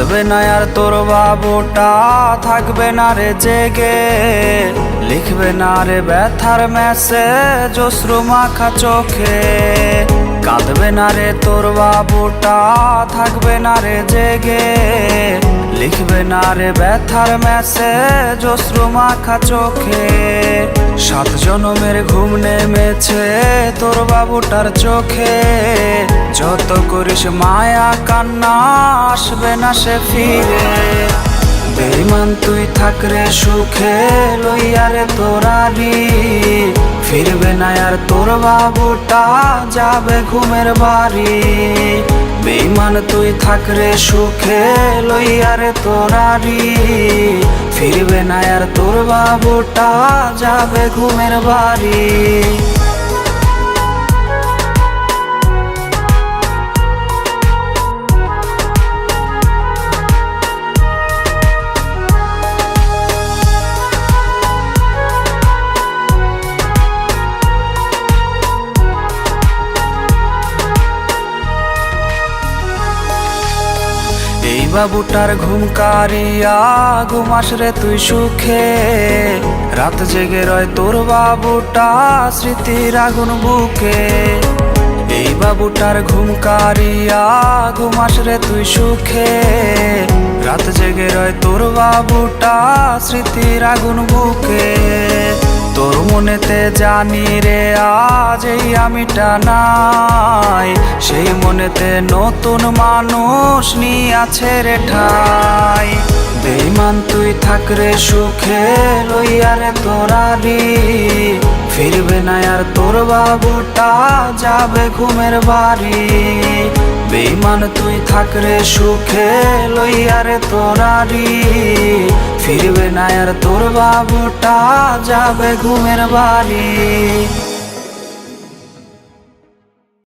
কাঁদবে না আর তোর বাবুটা, থাকবে না রে জেগে। লিখবে না রে ব্যথার মেসেজ অশ্রু মাখা চোখে। কাঁদবে না রে তোর বাবুটা, থাকবে না রে জেগে। লিখবে না রে ব্যথার মেসেজ অশ্রু মাখা চোখে। সাত জনমের ঘুম নেমেছে তোর বাবুটার চোখে। যত করিস মায়া, কান্না আসবে না সে ফিরে। বেমান তুই থাকরে সুখে লইয়ারে তোরারি ফিরবে না আর তোর বাবুটা যাবে ঘুমের বাড়ি। বেইমান তুই থাকরে সুখে লইয়ারে তোরারি ফিরবে না আর তোর বাবুটা যাবে ঘুমের বাড়ি। এই বাবুটার ঘুম কারিয়া ঘুমাস রে তুই সুখে। রাত জেগে রয় তোর বাবুটা, স্মৃতির আগুন বুকে। এই বাবুটার ঘুম কারিয়া রে তুই সুখে। রাত জেগে রয় তোর বাবুটা স্মৃতির আগুন বুকে। তোর মনেতে জানি রে, আজ এই আমিটা নাই। সেই মনেতে নতুন মানুষ নিয়ে আছে রে ঠাই। বেইমান তুই থাক রে সুখে, লইয়া রে তোরারি ফিরবে না আর তোর বাবুটা যাবে ঘুমের বাড়ি। বেইমান তুই থাকরে সুখে লইয়া রে তোরারি ফিরবে না আর তোর বাবুটা যাবে ঘুমের বাড়ি।